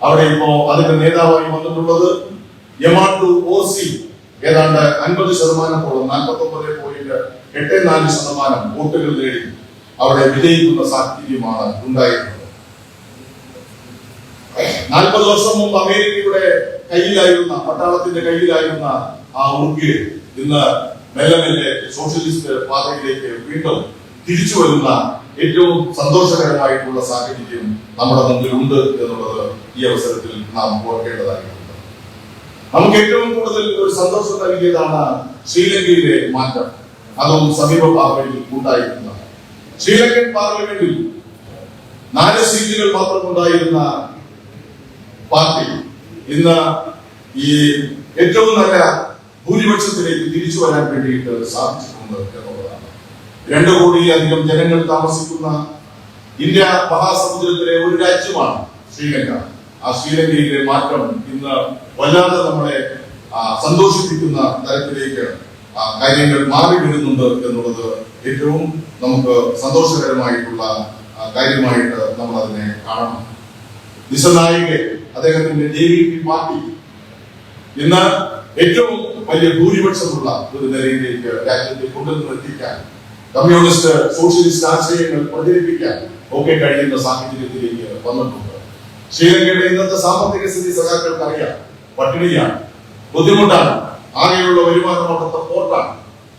അവിടെ ഇപ്പോ അതിന്റെ നേതാവായി വന്നിട്ടുള്ളത് യമാട്ടു സി ഏതാണ്ട് അൻപത് ശതമാനത്തോളം നാൽപ്പത്തി ഒമ്പത് പോയിന്റ് എട്ട് നാല് ശതമാനം വോട്ടുകൾ നേടി അവിടെ വിജയിക്കുന്ന സാഹചര്യമാണ് ഉണ്ടായിരുന്നത്. നാൽപ്പത് വർഷം മുമ്പ് അമേരിക്കയുടെ കയ്യിലായിരുന്ന പട്ടാളത്തിന്റെ കയ്യിലായിരുന്ന ആ ഉറുക്കിൽ ഇന്ന് മെല്ലെ മെല്ലെ സോഷ്യലിസ്റ്റ് പാതയിലേക്ക് വീണ്ടും തിരിച്ചു വരുന്ന ഏറ്റവും സന്തോഷകരമായിട്ടുള്ള സാഹചര്യം നമ്മുടെ മുമ്പിൽ ഉണ്ട് എന്നുള്ളത് ഈ അവസരത്തിൽ നാം ഓർക്കേണ്ടതായിട്ടുണ്ട്. നമുക്ക് ഏറ്റവും കൂടുതൽ ഒരു സന്തോഷം നൽകിയതാണ് ശ്രീലങ്കയിലെ മാറ്റം. അതും സമീപ പാർലമെന്റിൽ ഉണ്ടായിരുന്ന. ശ്രീലങ്കൻ പാർലമെന്റിൽ നാല് സീറ്റുകൾ മാത്രം ഉണ്ടായിരുന്ന പാർട്ടി ഇന്ന് ഈ ഏറ്റവും നല്ല ഭൂരിപക്ഷത്തിലേക്ക് തിരിച്ചു വരാൻ വേണ്ടിയിട്ട് സാധിച്ചിട്ടുണ്ട് എന്നുള്ളതാണ്. രണ്ടു കോടിയിലധികം ജനങ്ങൾ താമസിക്കുന്ന ഇന്ത്യ മഹാസമുദ്രത്തിലെ ഒരു രാജ്യമാണ് ശ്രീലങ്ക. ആ ശ്രീലങ്കയിലെ മാറ്റം ഇന്ന് വല്ലാതെ നമ്മളെ സന്തോഷിപ്പിക്കുന്ന തരത്തിലേക്ക് കാര്യങ്ങൾ മാറി വരുന്നുണ്ട് എന്നുള്ളത് ഏറ്റവും നമുക്ക് സന്തോഷകരമായിട്ടുള്ള കാര്യമായിട്ട് നമ്മൾ അതിനെ കാണണം. ദിശനായികെ അദ്ദേഹത്തിന്റെ ജെ വി പി പാർട്ടി ഇന്ന് ഏറ്റവും വലിയ ഭൂരിപക്ഷമുള്ള ഒരു നിലയിലേക്ക് രാജ്യത്തെ കൊണ്ടുവന്ന് എത്തിക്കാൻ കമ്മ്യൂണിസ്റ്റ് സോഷ്യലിസ്റ്റ് ആശയങ്ങൾ പ്രചരിപ്പിക്കാൻ ഒക്കെ കഴിയുന്ന സാഹചര്യത്തിലേക്ക് വന്നിട്ടുണ്ട്. ശ്രീലങ്കയുടെ ഇന്നത്തെ സാമ്പത്തിക സ്ഥിതി സഖാക്കൾക്ക് അറിയാം പട്ടിണിയാണ്. ബുദ്ധിമുട്ടാണ്. ആകെയുള്ള വരുമാനം അവിടുത്തെ പോർട്ടാണ്.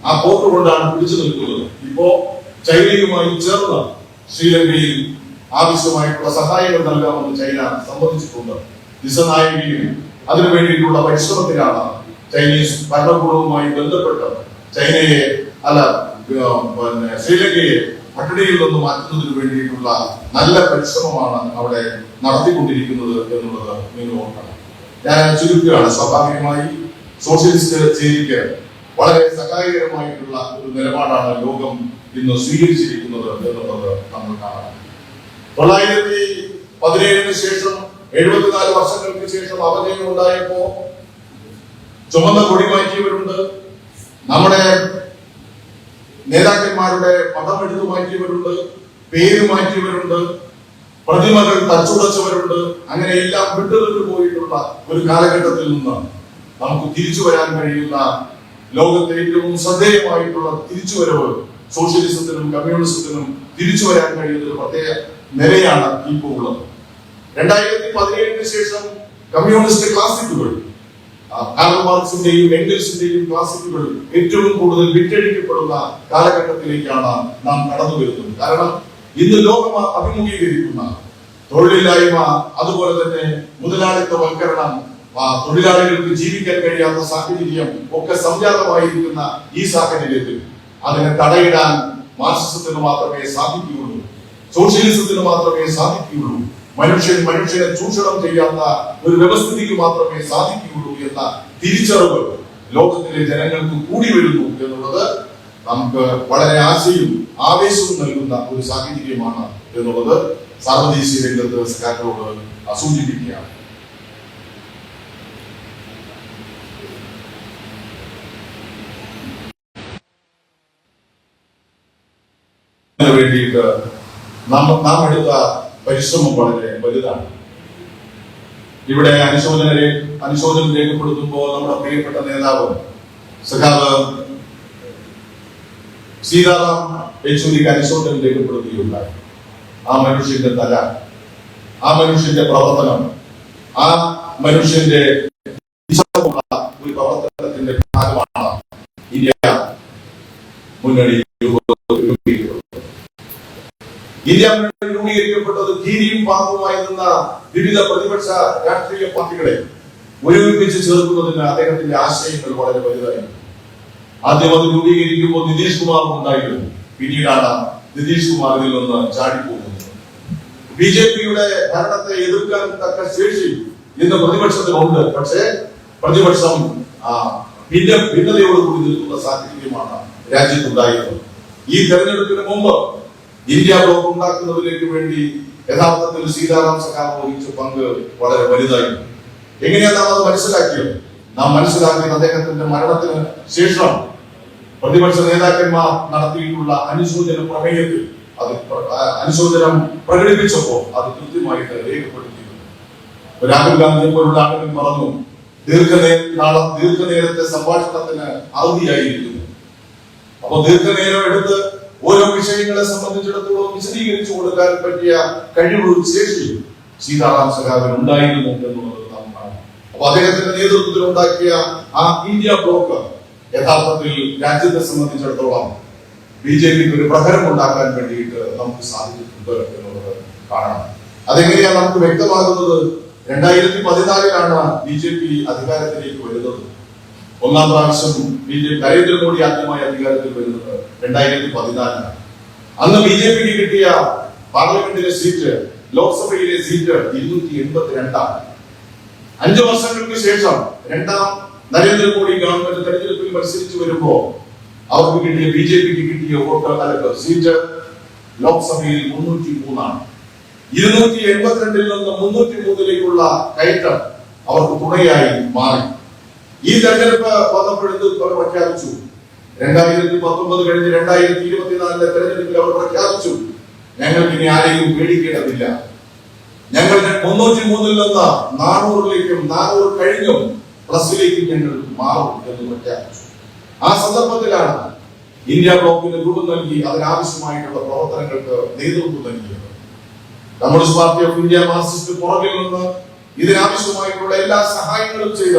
ആ പോർട്ട് കൊണ്ടാണ് പിടിച്ചു നിൽക്കുന്നത്. ഇപ്പോ ചൈനയുമായി ചേർന്ന് ശ്രീലങ്കയിൽ ആവശ്യമായിട്ടുള്ള സഹായങ്ങൾ നൽകാമെന്ന് ചൈന സമ്മതിച്ചിട്ടുണ്ട്. ദിശനായകയും അതിനു വേണ്ടിയിട്ടുള്ള പരിശ്രമത്തിലാണ് ചൈനീസ് ഭരണകൂടവുമായി ബന്ധപ്പെട്ട് ചൈനയെ അല്ല പിന്നെ ശ്രീലങ്കയെ പട്ടിണിയിൽ നിന്ന് മാറ്റുന്നതിന് വേണ്ടിയിട്ടുള്ള നല്ല പരിശ്രമമാണ് അവിടെ നടത്തിക്കൊണ്ടിരിക്കുന്നത് എന്നുള്ളത് നിങ്ങൾ ഓർക്കണം. ഞാൻ ചുരുക്കുകയാണ് സ്വാഭാവികമായി സോഷ്യലിസ്റ്റ് ചേരിക്ക് വളരെ സഹായകരമായിട്ടുള്ള ഒരു നിലപാടാണ് ലോകം ഇന്ന് സ്വീകരിച്ചിരിക്കുന്നത് എന്നുള്ളത് നമ്മൾ കാണാം. തൊള്ളായിരത്തി പതിനേഴിന് ശേഷം എഴുപത്തിനാല് വർഷങ്ങൾക്ക് ശേഷം അവധി ഉണ്ടായപ്പോ ചുമന്ന കൊടി മാറ്റിയവരുണ്ട്. നമ്മുടെ നേതാക്കന്മാരുടെ പദം എടുത്തു മാറ്റിയവരുണ്ട് പേര് മാറ്റിയവരുണ്ട് പ്രതിമകൾ തച്ചുടച്ചവരുണ്ട്. അങ്ങനെ എല്ലാം വിട്ടുവിട്ടു പോയിട്ടുള്ള ഒരു കാലഘട്ടത്തിൽ നിന്ന് നമുക്ക് തിരിച്ചു വരാൻ കഴിയുന്ന ലോകത്തെ ഏറ്റവും ശ്രദ്ധേയമായിട്ടുള്ള തിരിച്ചുവരവ് സോഷ്യലിസത്തിനും കമ്മ്യൂണിസത്തിനും തിരിച്ചു വരാൻ കഴിയുന്ന ഒരു പ്രത്യേക നിലയാണ് ഇപ്പോൾ ഉള്ളത്. രണ്ടായിരത്തി പതിനേഴിന് ശേഷം കമ്മ്യൂണിസ്റ്റ് ക്ലാസിക്കുകൾ ആ, കാർൽ മാർക്സിന്റെയും എംഗൽസിന്റെയും ക്ലാസിക്കുകൾ ഏറ്റവും കൂടുതൽ വിറ്റഴിക്കപ്പെടുന്ന കാലഘട്ടത്തിലേക്കാണ് നാം കടന്നു വരുന്നത്. കാരണം ഇന്ന് ലോകം അഭിമുഖീകരിക്കുന്ന തൊഴിലില്ലായ്മ അതുപോലെ തന്നെ മുതലാളിത്തവൽക്കരണം തൊഴിലാളികൾക്ക് ജീവിക്കാൻ കഴിയാത്ത സാഹചര്യം ഒക്കെ സംജാതമായിരിക്കുന്ന ഈ സാഹചര്യത്തിൽ അതിനെ തടയിടാൻ മാർക്സിസത്തിന് മാത്രമേ സാധിക്കുകയുള്ളൂ. സോഷ്യലിസത്തിന് മാത്രമേ സാധിക്കുകയുള്ളൂ. മനുഷ്യൻ മനുഷ്യനെ ചൂഷണം ചെയ്യാത്ത ഒരു വ്യവസ്ഥിതിക്ക് മാത്രമേ സാധിക്കുകയുള്ളൂ എന്ന തിരിച്ചറിവ് ലോകത്തിലെ ജനങ്ങൾക്ക് കൂടി വരുന്നു എന്നുള്ളത് നമുക്ക് വളരെ ആശയും ആവേശവും നൽകുന്ന ഒരു സാഹചര്യമാണ് എന്നുള്ളത് സാർവദേശീയ രംഗത്ത് സർക്കാരിനോട് സൂചിപ്പിക്കുകയാണ്. വേണ്ടിയിട്ട് നാം നാം എടുത്ത പരിശ്രമം വളരെ വലുതാണ്. ഇവിടെ അനുശോചന രേ- അനുശോചനം രേഖപ്പെടുത്തുമ്പോൾ നമ്മുടെ പ്രിയപ്പെട്ട നേതാവ് സഖാവ് സീതാറാം യെച്ചൂരിക്ക് അനുശോചനം രേഖപ്പെടുത്തിയിട്ടുണ്ട് ആ മനുഷ്യന്റെ തല ആ മനുഷ്യന്റെ പ്രവർത്തനം ആ മനുഷ്യന്റെ ഒരു പ്രവർത്തനത്തിന്റെ ഭാഗമാണ് ഇന്ത്യ മുന്നണി മുന്നണി രൂപീകരിക്കപ്പെട്ടത് ധീരിയും പാമ്പുമായി വിവിധ പ്രതിപക്ഷ രാഷ്ട്രീയ പാർട്ടികളെ ഒരുമിപ്പിച്ച് ചേർക്കുന്നതിന് അദ്ദേഹത്തിന്റെ ആശയങ്ങൾ വളരെ വലുതായിരുന്നു ആദ്യം അത് രൂപീകരിക്കുമ്പോൾ നിതീഷ് കുമാറും ഉണ്ടായിരുന്നു. പിന്നീടാണ് നിതീഷ് കുമാർ ഇതിൽ നിന്ന് ചാടിപ്പോകുന്നത്. ബി ജെ പിയുടെ ഭരണത്തെ എതിർക്കാൻ തക്ക ശേഷി ഇന്ന് പ്രതിപക്ഷത്തിനുണ്ട് പക്ഷേ പ്രതിപക്ഷം ഭിന്ന ഭിന്നതയോട് കൂടി നിൽക്കുന്ന സാഹചര്യമാണ് രാജ്യത്തുണ്ടായത് ഈ തെരഞ്ഞെടുപ്പിന് മുമ്പ് ഇന്ത്യ ബ്ലോക്ക് ഉണ്ടാക്കുന്നതിലേക്ക് വേണ്ടി യഥാർത്ഥത്തിൽ സീതാറാം സഖാവ് വഹിച്ച പങ്ക് വളരെ വലുതായിരുന്നു എങ്ങനെയാണ് നാം അത് മനസ്സിലാക്കിയത്? നാം മനസ്സിലാക്കിയത് അദ്ദേഹത്തിന്റെ മരണത്തിന് ശേഷം പ്രതിപക്ഷ നേതാക്കന്മാർ നടത്തിയിട്ടുള്ള അനുശോചന പ്രമേയത്തിൽ അത് അനുശോചനം പ്രകടിപ്പിച്ചപ്പോൾ അത് കൃത്യമായിട്ട് രേഖപ്പെടുത്തിയിരുന്നു. രാഹുൽ ഗാന്ധിയെ പോലുള്ള ആളുകൾ പറഞ്ഞു ദീർഘനേരം നാളെ ദീർഘനേരത്തെ സംഭാഷണത്തിന് അറുതിയായിരിക്കുന്നു അപ്പൊ ദീർഘനേരം എടുത്ത് ഓരോ വിഷയങ്ങളെ സംബന്ധിച്ചിടത്തോളം വിശദീകരിച്ചു കൊടുക്കാൻ പറ്റിയ കഴിവ് ശേഷി സീതാറാം സഖാവിന് ഉണ്ടായിരുന്നുണ്ട് എന്നുള്ളത് നാം കാണാം. അപ്പൊ അദ്ദേഹത്തിന്റെ നേതൃത്വത്തിൽ ഉണ്ടാക്കിയ ആ ഇന്ത്യ ബ്ലോക്ക് യഥാർത്ഥത്തിൽ രാജ്യത്തെ സംബന്ധിച്ചിടത്തോളം ബി ജെ പിക്ക് ഒരു പ്രഹരം ഉണ്ടാക്കാൻ വേണ്ടിയിട്ട് നമുക്ക് സാധിച്ചിട്ടുണ്ട് എന്നുള്ളത് കാണണം അതെങ്ങനെയാണ് നമുക്ക് വ്യക്തമാകുന്നത്? രണ്ടായിരത്തി പതിനാലിലാണ് ബി ജെ പി അധികാരത്തിലേക്ക് വരുന്നത്. ഒന്നാം പ്രാവശ്യം ബി ജെ പി നരേന്ദ്രമോദി ആദ്യമായി അധികാരത്തിൽ വരുന്നത് രണ്ടായിരത്തി പതിനാലിലാണ് അന്ന് ബി ജെ പിക്ക് കിട്ടിയ പാർലമെന്റിലെ സീറ്റ് ലോക്സഭയിലെ സീറ്റ് ഇരുന്നൂറ്റി എൺപത്തിരണ്ടാണ് അഞ്ചു വർഷങ്ങൾക്ക് ശേഷം രണ്ടാം നരേന്ദ്രമോദി ഗവൺമെന്റ് തെരഞ്ഞെടുപ്പിൽ മത്സരിച്ചു വരുമ്പോൾ അവർക്ക് കിട്ടിയ ബി ജെ പിക്ക് കിട്ടിയ വോട്ട് സീറ്റ് ലോക്സഭയിൽ മുന്നൂറ്റി മൂന്നാണ് ഇരുന്നൂറ്റി എൺപത്തിരണ്ടിൽ നിന്ന് മുന്നൂറ്റി മൂന്നിലേക്കുള്ള കയറ്റം അവർക്ക് തുണയായി മാറി. ഈ തെരഞ്ഞെടുപ്പ് വന്നപ്പോഴത് അവർ പ്രഖ്യാപിച്ചു? രണ്ടായിരത്തി പത്തൊമ്പത് കഴിഞ്ഞ് രണ്ടായിരത്തി ഇരുപത്തിനാലിലെ തെരഞ്ഞെടുപ്പിൽ അവർ പ്രഖ്യാപിച്ചു. ഞങ്ങൾക്ക് ഇനി ആരെയും പേടിക്കേണ്ടതില്ല. ഞങ്ങൾ മുന്നൂറ്റി മൂന്നിൽ നിന്ന് നാനൂറിലേക്കും നാനൂറ് കഴിഞ്ഞും പ്ലസിലേക്കും ഞങ്ങൾ മാറും എന്ന് പ്രഖ്യാപിച്ചു. ആ സന്ദർഭത്തിലാണ് ഇന്ത്യ ബ്ലോക്കിന് രൂപം നൽകി അതിനാവശ്യമായിട്ടുള്ള പ്രവർത്തനങ്ങൾക്ക് നേതൃത്വം നൽകിയത്. Communist Party of India Marxist പുറകിൽ നിന്ന് ഇതിനാവശ്യമായിട്ടുള്ള എല്ലാ സഹായങ്ങളും ചെയ്ത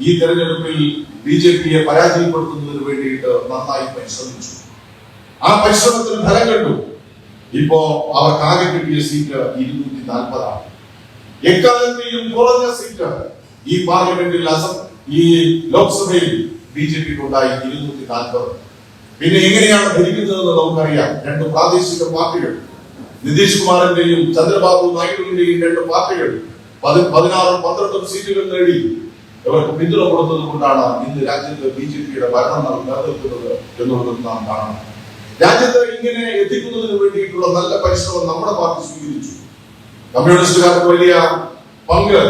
ഈ തെരഞ്ഞെടുപ്പിൽ ബി ജെ പിയെ പരാജയപ്പെടുത്തുന്നതിന് വേണ്ടിയിട്ട് നന്നായി പരിശ്രമിച്ചു. ആ പരിശ്രമത്തിന് ഫലം കണ്ടു. ഇപ്പോ അവർക്ക് ആകെ കിട്ടിയ സീറ്റ് ഇരുന്നൂറ്റി നാൽപ്പതാണ് എക്കാലത്തെയും കുറഞ്ഞ സീറ്റ് ഈ പാർലമെന്റിൽ അസം ഈ ലോക്സഭയിൽ ബി ജെ പിക്ക് ഉണ്ടായി ഇരുന്നൂറ്റി നാൽപ്പത് പിന്നെ എങ്ങനെയാണ് ഭരിക്കുന്നതെന്ന് നമുക്കറിയാം. രണ്ട് പ്രാദേശിക പാർട്ടികൾ. നിതീഷ് കുമാറിന്റെയും ചന്ദ്രബാബു നായിഡുവിന്റെയും രണ്ട് പാർട്ടികൾ പതി- പതിനാറും പന്ത്രണ്ടും സീറ്റുകൾ നേടി. ഇവർക്ക് പിന്തുണ കൊടുത്തത് കൊണ്ടാണ് ഇന്ന് രാജ്യത്ത് ബി ജെ പിയുടെ ഭരണം നിലനിൽക്കുന്നത് എന്നുള്ളത് നാം കാണണം രാജ്യത്ത് ഇങ്ങനെ എത്തിക്കുന്നതിന് വേണ്ടിയിട്ടുള്ള നല്ല പരിശ്രമം നമ്മുടെ പാർട്ടി സ്വീകരിച്ചു. കമ്മ്യൂണിസ്റ്റുകാർക്ക് വലിയ പങ്ക്.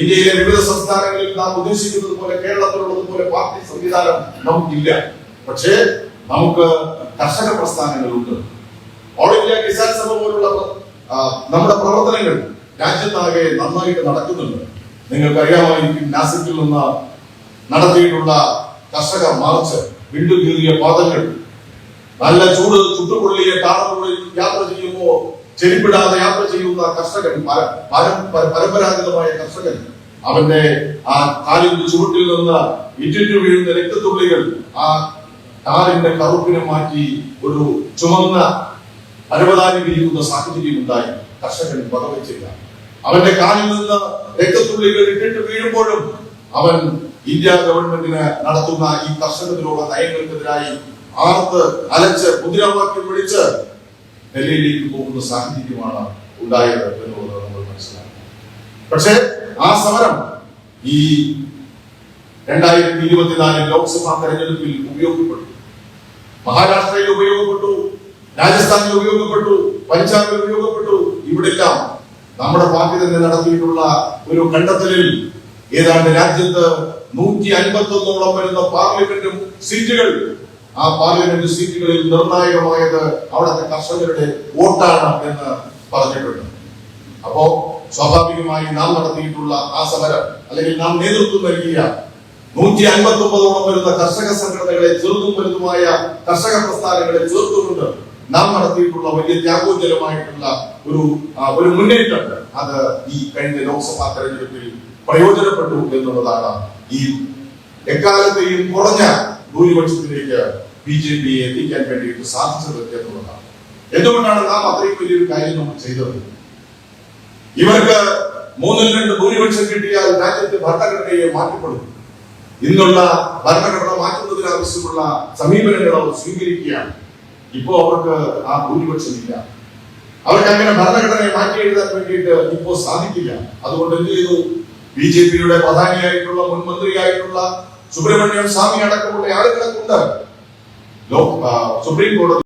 ഇന്ത്യയിലെ വിവിധ സംസ്ഥാനങ്ങളിൽ നാം ഉദ്ദേശിക്കുന്നത് പോലെ കേരളത്തിലുള്ളത് പോലെ പാർട്ടി സംവിധാനം നമുക്കില്ല. പക്ഷേ നമുക്ക് കർഷക പ്രസ്ഥാനങ്ങളുണ്ട്. ഓൾ ഇന്ത്യ കിസാൻ സഭ പോലുള്ള നമ്മുടെ പ്രവർത്തനങ്ങൾ രാജ്യത്താകെ നന്നായിട്ട് നടക്കുന്നുണ്ട്. നിങ്ങൾക്കറിയാമായിരിക്കും നാസിക്കിൽ നിന്ന് നടത്തിയിട്ടുള്ള കർഷക മാർച്ച് വിണ്ടുകീറിയ പാദങ്ങൾ നല്ല ചൂട് ചുട്ടുപൊള്ളിയ കാറുകളിൽ യാത്ര ചെയ്യുമ്പോൾ ചെരിപ്പിടാതെ യാത്ര ചെയ്യുന്ന കർഷകൻ പര- പരം- പര- പരമ്പരാഗതമായ കർഷകൻ അവന്റെ ആ കാലിന്റെ ചുവട്ടിൽ നിന്ന് ഇറ്റിറ്റു വീഴുന്ന രക്തത്തുള്ളികൾ ആ കാലിന്റെ കറുപ്പിനെ മാറ്റി ഒരു ചുമന്ന പരവതാനി വിരിക്കുന്ന സാഹചര്യം ഉണ്ടായി കർഷകൻ വകവെച്ചില്ല. അവന്റെ കാലിൽ നിന്ന് രക്തത്തുള്ളികൾ ഇട്ടിട്ട് വീഴുമ്പോഴും അവൻ ഇന്ത്യ ഗവൺമെന്റിന് നടത്തുന്ന ഈ കർഷകത്തിലുള്ള നയങ്ങൾക്കെതിരായി ആർത്ത് അലച്ച് മുദ്രാവാക്യം വിളിച്ച് ഡൽഹിയിലേക്ക് പോകുന്ന സാഹചര്യമാണ് ഉണ്ടായത് എന്നുള്ളത് നമ്മൾ മനസ്സിലാക്കി പക്ഷേ ആ സമരം ഈ രണ്ടായിരത്തി ഇരുപത്തിനാല് ലോക്സഭാ തെരഞ്ഞെടുപ്പിൽ ഉപയോഗപ്പെട്ടു. മഹാരാഷ്ട്രയിൽ ഉപയോഗപ്പെട്ടു രാജസ്ഥാനിൽ ഉപയോഗപ്പെട്ടു പഞ്ചാബിൽ ഉപയോഗപ്പെട്ടു. ഇവിടെല്ലാം നമ്മുടെ പാർട്ടി തന്നെ നടത്തിയിട്ടുള്ള ഒരു കണ്ടെത്തലിൽ ഏതാണ്ട് രാജ്യത്ത് നൂറ്റി അൻപത്തി ഒന്നോളം വരുന്ന പാർലമെന്റ് സീറ്റുകൾ ആ പാർലമെന്റ് സീറ്റുകളിൽ നിർണായകമായത് അവിടുത്തെ കർഷകരുടെ വോട്ടാണ് എന്ന് പറഞ്ഞിട്ടുണ്ട്. അപ്പോ സ്വാഭാവികമായി നാം നടത്തിയിട്ടുള്ള ആ സമരം അല്ലെങ്കിൽ നാം നേതൃത്വം നൽകിയ നൂറ്റി അൻപത്തി ഒമ്പതോളം വരുന്ന കർഷക സംഘടനകളെ ചെറുതും വലുതുമായ കർഷക പ്രസ്ഥാനങ്ങളെ ചേർത്തുകൊണ്ട് നാം നടത്തിയിട്ടുള്ള വലിയ ത്യാഗോജ്വലമായിട്ടുള്ള ഒരു ഒരു മുന്നേറ്റം അത് ഈ കഴിഞ്ഞ ലോക്സഭാ തെരഞ്ഞെടുപ്പിൽ പ്രയോജനപ്പെട്ടു എന്നുള്ളതാണ് ഈ എക്കാലത്തെയും കുറഞ്ഞ ഭൂരിപക്ഷത്തിലേക്ക് ബി ജെ പിയെ എത്തിക്കാൻ വേണ്ടിയിട്ട് സാധിച്ചത് എന്നുള്ളതാണ്. എന്തുകൊണ്ടാണ് നാം അത്രയും വലിയൊരു കാര്യം നമ്മൾ ചെയ്തത്? ഇവർക്ക് മൂന്നിൽ രണ്ട് ഭൂരിപക്ഷം കിട്ടിയാൽ രാജ്യത്തെ ഭരണഘടനയെ മാറ്റപ്പെടും ഇന്നുള്ള ഭരണഘടന മാറ്റുന്നതിനാവശ്യമുള്ള സമീപനങ്ങൾ അവർ സ്വീകരിക്കുകയാണ്. ഇപ്പോ അവർക്ക് ആ ഭൂരിപക്ഷം ഇല്ല അവർക്ക് അങ്ങനെ ഭരണഘടനയെ മാറ്റി എഴുതാൻ വേണ്ടിയിട്ട് ഇപ്പോ സാധിക്കില്ല. അതുകൊണ്ട് എന്ത് ചെയ്തു? ബി ജെ പിയുടെ പ്രധാനിയായിട്ടുള്ള മുൻ മന്ത്രിയായിട്ടുള്ള സുബ്രഹ്മണ്യം സ്വാമി അടക്കമുള്ള ആളുകളെ കൊണ്ട് സുപ്രീം കോടതി